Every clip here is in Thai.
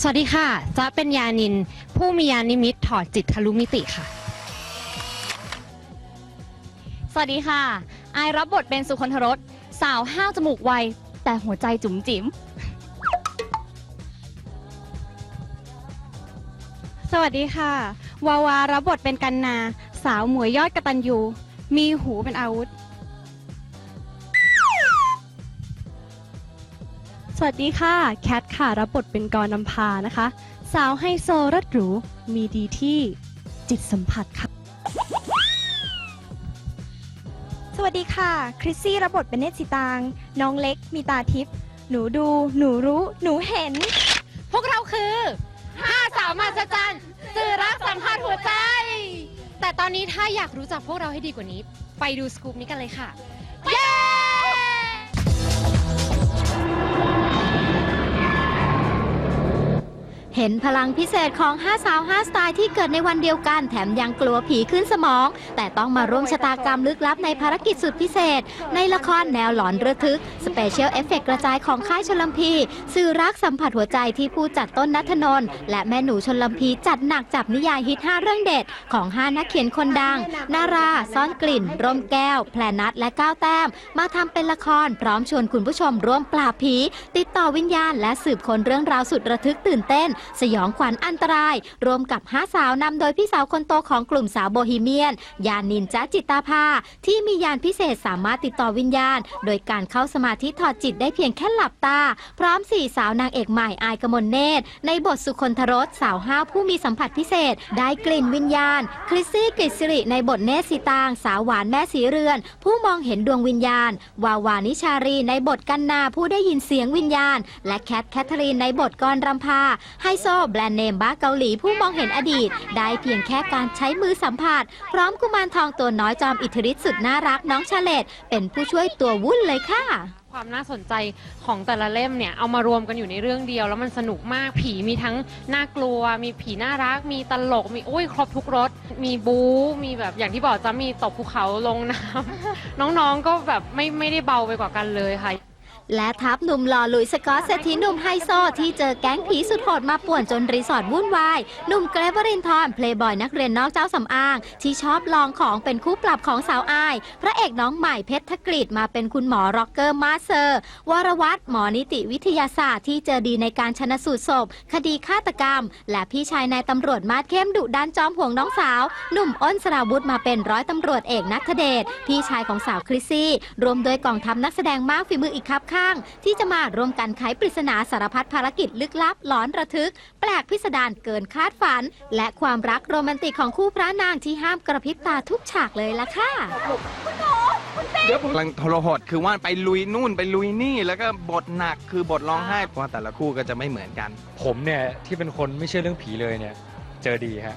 สวัสดีค่ะจ๊ะเป็นยานิน ผู้มียานิมิตถอดจิตทะลุมิติค่ะ สวัสดีค่ะ ไอายรับบทเป็นสุคนทรสสาวห้าวจมูกไว แต่หัวใจจุ๋มจิ๋ม สวัสดีค่ะ วาวารับบทเป็นกันนา สาวหมวยยอดกระตันยู มีหูเป็นอาวุธ สวัสดีค่ะ แคทค่ะ รับบทเป็นกรนำพานะคะ สาวไฮโซรถหรู มีดีที่จิตสัมผัสค่ะ สวัสดีค่ะ คริสซี่รับบทเป็นเนตรสิตาง น้องเล็ก มีตาทิพย์ หนูดู หนูรู้ หนูเห็น พวกเราคือห้าสาวมาสจันสื่อรักสัมพันธ์หัวใจ แต่ตอนนี้ถ้าอยากรู้จักพวกเราให้ดีกว่านี้ ไปดูสกูปนี้กันเลยค่ะ เย้ เห็นพลังพิเศษของ 5 สาว 5 สไตล์ที่เกิดในวันเดียวกัน แถมยังกลัวผีขึ้นสมอง แต่ต้องมาร่วมชะตากรรมลึกลับในภารกิจสุดพิเศษ ในละครแนวหลอนระทึก สเปเชียลเอฟเฟกกระจายของค่ายชลพี สื่อรักสัมผัสหัวใจที่ผู้จัดต้นนัทนนท์และแม่หนูชลพีจัดหนักจับนิยายฮิต 5 เรื่องเด็ด ของ 5 นักเขียนคนดัง นารา ซ่อนกลิ่น ร่มแก้ว แพลนัทและก้าวแต้ม มาทำเป็นละครพร้อมชวนคุณผู้ชมร่วมปราบผี ติดต่อวิญญาณ และสืบค้นเรื่องราวสุดระทึกตื่นเต้นสยองขวัญอันตราย รวมกับห้าสาวนำโดยพี่สาวคนโตของกลุ่มสาวโบฮีเมียน ยานนินจ้าจิตตาภา ที่มียานพิเศษสามารถติดต่อวิญญาณ โดยการเข้าสมาธิถอดจิตได้เพียงแค่หลับตา พร้อมสี่สาวนางเอกใหม่อายกมลเนตร ในบทสุคนทรสสาวห้าวผู้มีสัมผัสพิเศษ ได้กลิ่นวิญญาณ คริสซี่กฤษสิริในบทเนสีตาง สาวหวานแม่สีเรือน ผู้มองเห็นดวงวิญญาณ วาวานิชารีในบทกันนาผู้ได้ยินเสียงวิญญาณ และแคทแคทเธอรีนในบทกรรำพาไฮโซแบรนด์เนมบ้าเกาหลีผู้มองเห็นอดีต ได้เพียงแค่การใช้มือสัมผัส พร้อมกุมารทองตัวน้อยจอมอิทธิฤทธิ์สุดน่ารักน้องชาเลตเป็นผู้ช่วยตัววุ่นเลยค่ะ ความน่าสนใจของแต่ละเล่มเนี่ยเอามารวมกันอยู่ในเรื่องเดียว แล้วมันสนุกมากผีมีทั้งน่ากลัว มีผีน่ารัก มีตลกมีโอ้ยครบทุกรสมีบู๊มีแบบอย่างที่บอกจะมีตกภูเขาลงน้ำน้องๆก็แบบไม่ไม่ได้เบาไปกว่ากันเลยค่ะ และทัพหนุ่มหล่อหลุยส์สกอตเศรษฐีหนุ่มไฮโซที่เจอแก๊งผีสุดโหดมาป่วนจนรีสอร์ทวุ่นวายหนุ่มเกรฟวรินทร์เพลย์บอยนักเรียนนอกเจ้าสำอาง ที่ชอบลองของเป็นคู่ปรับของสาวอาย พระเอกน้องใหม่เพชรธกฤษมาเป็นคุณหมอร็อกเกอร์มาสเซอร์ วรวัตรหมอนิติวิทยาศาสตร์ที่เจอดีในการชนะสูตรศพ คดีฆาตกรรม และพี่ชายนายตำรวจมาดเข้มดุดันจอมห่วงน้องสาว หนุ่มอ้นสราวุธมาเป็นร้อยตำรวจเอกนัทเดชพี่ชายของสาวคริสซี่รวมโดยกองทัพนักแสดงมากฝีมืออีกครับข้าง ที่จะมาร่วมกันไขปริศนาสารพัดภารกิจลึกลับหลอนระทึก แปลกพิสดารเกินคาดฝัน และความรักโรแมนติกของคู่พระนางที่ห้ามกระพริบตาทุกฉากเลยล่ะค่ะ กำลังทรหดคือว่าไปลุยนู่นไปลุยนี่แล้วก็บทหนักคือบทร้องไห้เพราะว่าแต่ละคู่ก็จะไม่เหมือนกัน ผมเนี่ยที่เป็นคนไม่เชื่อเรื่องผีเลยเนี่ย เจอดีฮะ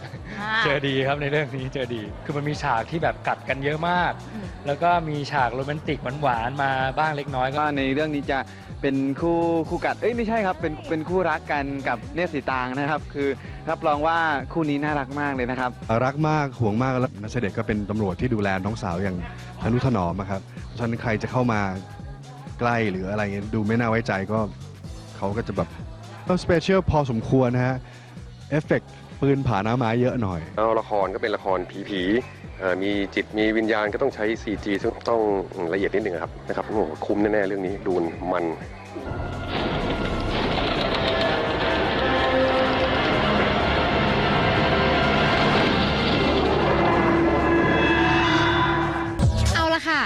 เจอดีครับในเรื่องนี้เจอดี คือมันมีฉากที่แบบกัดกันเยอะมาก แล้วก็มีฉากโรแมนติกหวานๆมาบ้างเล็กน้อยก็ ก็ในเรื่องนี้จะเป็นคู่คู่กัด เอ้ยไม่ใช่ครับ เป็นเป็นคู่รักกันกับเนตรสีตางนะครับ คือรับรองว่าคู่นี้น่ารักมากเลยนะครับ รักมากห่วงมากแล้วนักเสด็จก็เป็นตำรวจที่ดูแลน้องสาวอย่างทนุถนอมอะครับเพราะฉะนั้นใครจะเข้ามาใกล้หรืออะไรเงี้ยดูไม่น่าไว้ใจก็เขาก็จะแบบก็สเปเชียลพอสมควรนะฮะเอฟเฟกต์ ปืนผ่าน้ำไม้เยอะหน่อยแล้วละครก็เป็นละครผีผีๆเอ่อมีจิตมีวิญญาณก็ต้องใช้ CG ซึ่งต้องละเอียดนิดนึงครับนะครับโอ้โหคุ้มแน่ๆเรื่องนี้ดูมัน เอาละค่ะ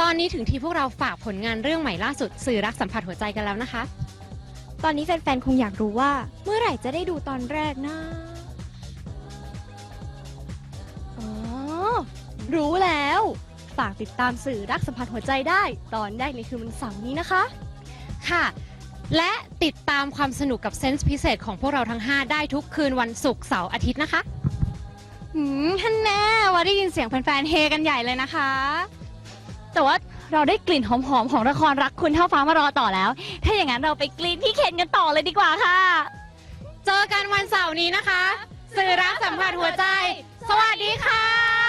ตอนนี้ถึงที่พวกเราฝากผลงานเรื่องใหม่ล่าสุด สื่อรักสัมผัสหัวใจกันแล้วนะคะ ตอนนี้แฟนๆ คงอยากรู้ว่า เมื่อไหร่จะได้ดูตอนแรกนะ รู้แล้ว ฝากติดตามสื่อรักสัมผัสหัวใจได้ ตอนแรกในคืนวันเสาร์นี้นะคะ ค่ะ และติดตามความสนุกกับเซนส์พิเศษของพวกเราทั้ง 5 ได้ทุกคืนวันศุกร์เสาร์อาทิตย์นะคะหืมท่านแน่ว่าได้ยินเสียงแฟนๆเฮกันใหญ่เลยนะคะ แต่ว่าเราได้กลิ่นหอมๆของละครรักคุณเท่าฟ้ามารอต่อแล้ว ถ้าอย่างนั้นเราไปกลิ่นพี่เคนกันต่อเลยดีกว่าค่ะ เจอกันวันเสาร์นี้นะคะ สื่อรักสัมผัสหัวใจ สวัสดีค่ะ